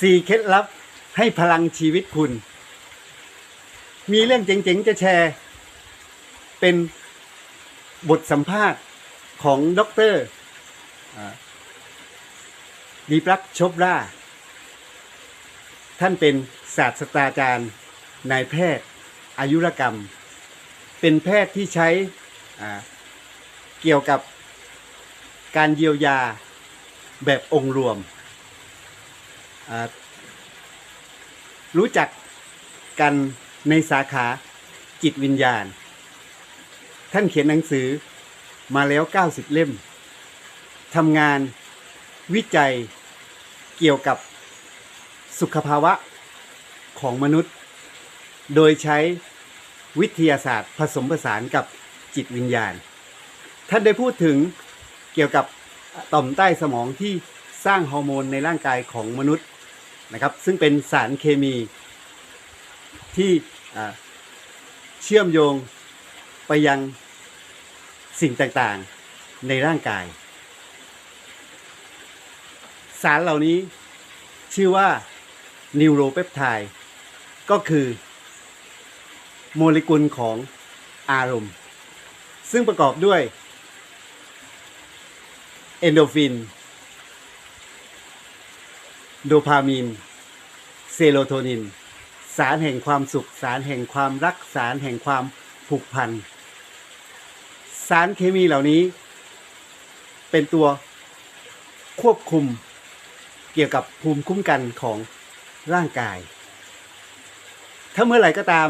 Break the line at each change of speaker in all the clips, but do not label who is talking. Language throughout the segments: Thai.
สี่เคล็ดลับให้พลังชีวิตคุณ มีเรื่องเจ๋งๆ จะแชร์ เป็นบทสัมภาษณ์ของด็อกเตอร์ดีปรักชบราท่านเป็นศาสตราจารย์นายแพทย์ อายุรกรรม เป็นแพทย์ที่ใช้เกี่ยวกับการเยียวยาแบบองค์รวม รู้จักกันในสาขาจิตวิญญาณ ท่านเขียนหนังสือมาแล้ว 90 เล่มทำงานวิจัยเกี่ยวกับสุขภาวะของมนุษย์ โดยใช้วิทยาศาสตร์ผสมผสานกับจิตวิญญาณ ท่านได้พูดถึงเกี่ยวกับต่อมใต้สมองที่สร้างฮอร์โมนในร่างกายของมนุษย์ นะครับ ซึ่งเป็นสารเคมีที่เชื่อมโยงไปยังสิ่งต่างๆในร่างกาย สารเหล่านี้ชื่อว่านิวโรเปปไทด์ก็คือ โมเลกุลของอารมณ์ ซึ่งประกอบด้วย เอนโดฟิน โดพามีน เซโรโทนิน สารแห่งความสุข สารแห่งความรัก สารแห่งความผูกพัน สารเคมีเหล่านี้ เป็นตัวควบคุมเกี่ยวกับภูมิคุ้มกันของร่างกาย ถ้าเมื่อไหร่ก็ตาม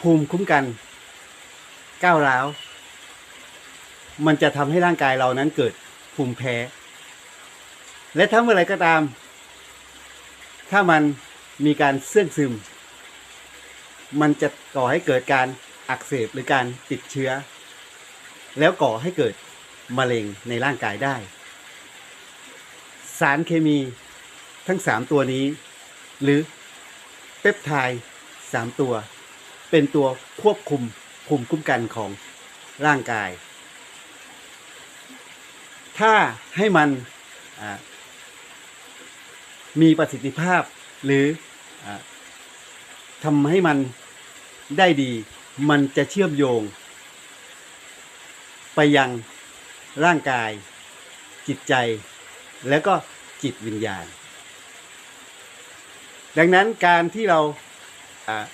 ภูมิคุ้มกันก้าวร้าว มันจะทำให้ร่างกายเรานั้นเกิดภูมิแพ้ และถ้าเมื่อไรก็ตาม ถ้ามันมีการเสื่องซึม มันจะก่อให้เกิดการอักเสบหรือการติดเชื้อ แล้วก่อให้เกิดมะเร็งในร่างกายได้ สารเคมีทั้ง 3 ตัวนี้ หรือเปปไทด์3 ตัว เป็นตัวควบคุมภูมิคุ้มกันของร่างกาย ถ้าให้มัน มีประสิทธิภาพ หรืออทำให้มันได้ดี มันจะเชื่อมโยง ไปยังร่างกาย จิตใจ แล้วก็จิตวิญญาณ ดังนั้นการที่เราอ่า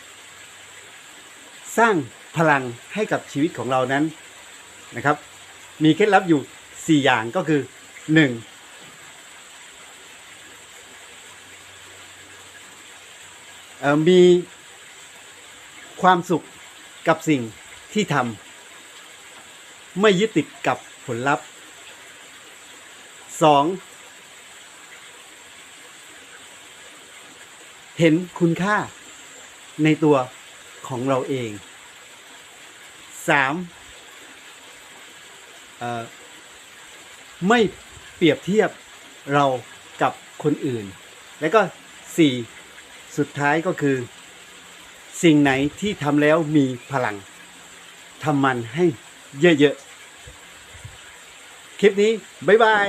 สร้างพลังให้กับชีวิตของเรานั้นนะครับ มีเคล็ดลับอยู่ 4 อย่างก็คือ 1. เอ่อ มีความสุขกับสิ่งที่ทำไม่ยึดติดกับผลลัพธ์ 2. เห็นคุณค่าในตัวของเราเอง 3. เอ่อไม่เปรียบเทียบเรากับคนอื่น และก็ 4. สุดท้ายก็คือ สิ่งไหนที่ทำแล้วมีพลังทำมันให้เยอะๆ คลิปนี้ บ๊ายบาย